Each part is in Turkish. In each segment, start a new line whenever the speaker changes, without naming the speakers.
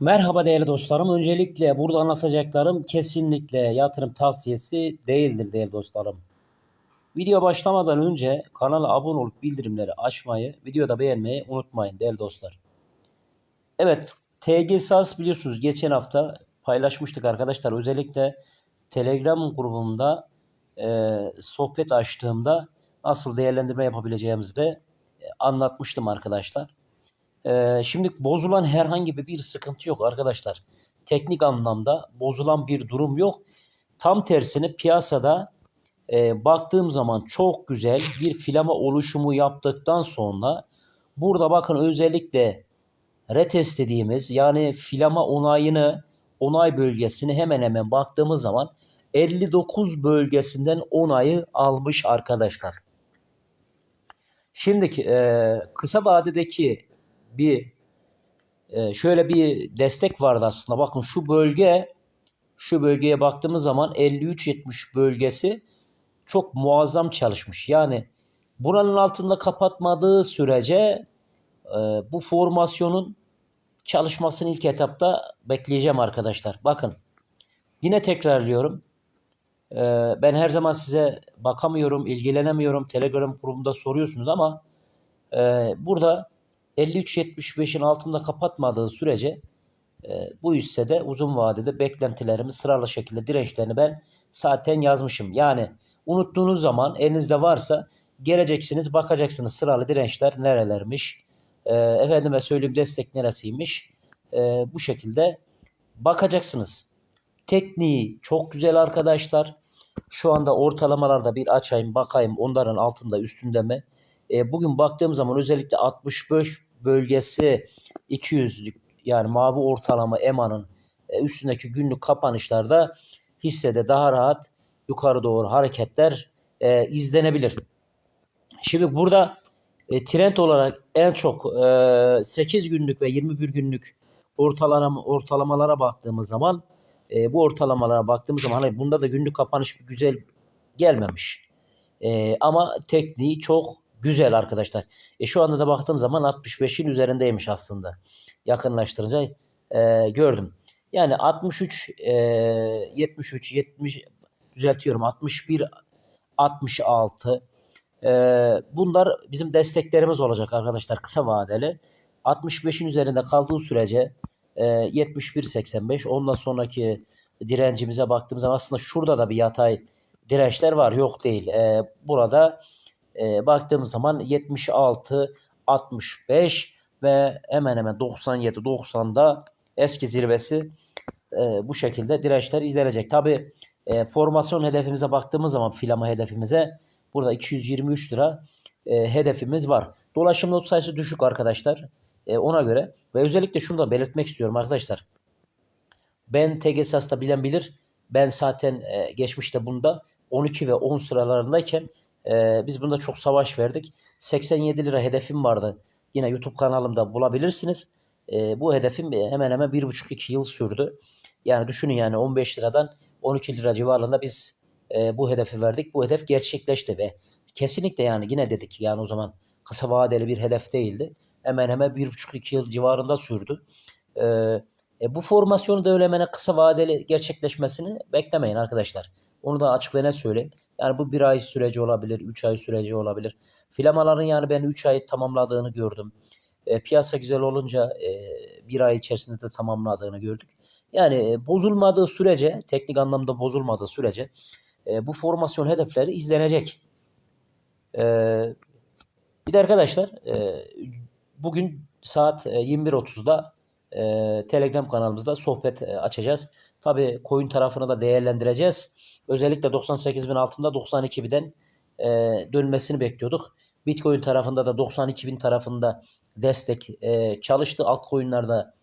Merhaba değerli dostlarım. Öncelikle burada anlatacaklarım kesinlikle yatırım tavsiyesi değildir değerli dostlarım. Video başlamadan önce kanala abone olup bildirimleri açmayı, videoda beğenmeyi unutmayın değerli dostlar. Evet, TG SAS biliyorsunuz geçen hafta paylaşmıştık arkadaşlar. Özellikle Telegram grubumda e, sohbet açtığımda nasıl değerlendirme yapabileceğimizi de e, anlatmıştım arkadaşlar. Ee, şimdi bozulan herhangi bir sıkıntı yok arkadaşlar. Teknik anlamda bozulan bir durum yok. Tam tersine piyasada e, baktığım zaman çok güzel bir filama oluşumu yaptıktan sonra burada bakın özellikle retest dediğimiz yani filama onayını onay bölgesini hemen hemen baktığımız zaman 59 bölgesinden onayı almış arkadaşlar. Şimdiki e, kısa vadedeki bir e, şöyle bir destek vardı aslında. Bakın şu bölge şu bölgeye baktığımız zaman 53-70 bölgesi çok muazzam çalışmış. Yani buranın altında kapatmadığı sürece e, bu formasyonun çalışmasını ilk etapta bekleyeceğim arkadaşlar. Bakın yine tekrarlıyorum. E, ben her zaman size bakamıyorum, ilgilenemiyorum. Telegram grubunda soruyorsunuz ama e, burada 53.75'in altında kapatmadığı sürece e, bu hissede uzun vadede beklentilerimi sıralı şekilde dirençlerini ben zaten yazmışım. Yani unuttuğunuz zaman elinizde varsa geleceksiniz bakacaksınız sıralı dirençler nerelermiş. E, efendime söyleyeyim destek neresiymiş. E, bu şekilde bakacaksınız. Tekniği çok güzel arkadaşlar. Şu anda ortalamalarda bir açayım bakayım onların altında üstünde mi? E, bugün baktığım zaman özellikle 65 bölgesi 200'lük yani mavi ortalama EMA'nın e, üstündeki günlük kapanışlarda hissede daha rahat yukarı doğru hareketler e, izlenebilir. Şimdi burada e, trend olarak en çok e, 8 günlük ve 21 günlük ortalama ortalamalara baktığımız zaman e, bu ortalamalara baktığımız zaman hani bunda da günlük kapanış güzel gelmemiş. E, ama tekniği çok Güzel arkadaşlar. E şu anda da baktığım zaman 65'in üzerindeymiş aslında. Yakınlaştırınca e, gördüm. Yani 63, e, 73, 70 düzeltiyorum 61, 66. E, bunlar bizim desteklerimiz olacak arkadaşlar kısa vadeli. 65'in üzerinde kaldığı sürece e, 71-85 ondan sonraki direncimize baktığımız zaman aslında şurada da bir yatay dirençler var yok değil. E, burada e, baktığımız zaman 76, 65 ve hemen hemen 97, 90'da eski zirvesi e, bu şekilde dirençler izlenecek. Tabi e, formasyon hedefimize baktığımız zaman filama hedefimize burada 223 lira e, hedefimiz var. Dolaşım not sayısı düşük arkadaşlar. E, ona göre ve özellikle şunu da belirtmek istiyorum arkadaşlar. Ben TGSAS'ta bilen bilir. Ben zaten e, geçmişte bunda 12 ve 10 sıralarındayken ee, biz bunda çok savaş verdik. 87 lira hedefim vardı. Yine YouTube kanalımda bulabilirsiniz. Ee, bu hedefim hemen hemen 1,5-2 yıl sürdü. Yani düşünün yani 15 liradan 12 lira civarında biz e, bu hedefi verdik. Bu hedef gerçekleşti ve kesinlikle yani yine dedik yani o zaman kısa vadeli bir hedef değildi. Hemen hemen 1,5-2 yıl civarında sürdü. Ee, e, bu formasyonu da öyle hemen kısa vadeli gerçekleşmesini beklemeyin arkadaşlar. Onu da açık ve net söyleyeyim. Yani bu bir ay süreci olabilir, üç ay süreci olabilir. Filamaların yani ben üç ay tamamladığını gördüm. E, piyasa güzel olunca e, bir ay içerisinde de tamamladığını gördük. Yani e, bozulmadığı sürece, teknik anlamda bozulmadığı sürece e, bu formasyon hedefleri izlenecek. E, bir de arkadaşlar e, bugün saat 21.30'da e, Telegram kanalımızda sohbet e, açacağız. Tabi coin tarafını da değerlendireceğiz. Özellikle 98 bin altında 92 binden e, dönmesini bekliyorduk. Bitcoin tarafında da 92 bin tarafında destek e, çalıştı. Altcoin'larda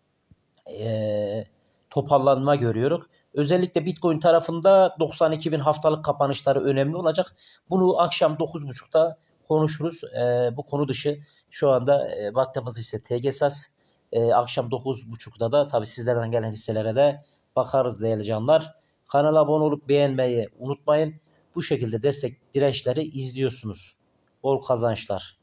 e, toparlanma görüyoruz. Özellikle Bitcoin tarafında 92 bin haftalık kapanışları önemli olacak. Bunu akşam 9.30'da konuşuruz. E, bu konu dışı şu anda e, baktığımız ise TGSAS e, akşam 9.30'da da tabi sizlerden gelen hisselere de bakarız değerli canlar. Kanala abone olup beğenmeyi unutmayın. Bu şekilde destek dirençleri izliyorsunuz. Bol kazançlar.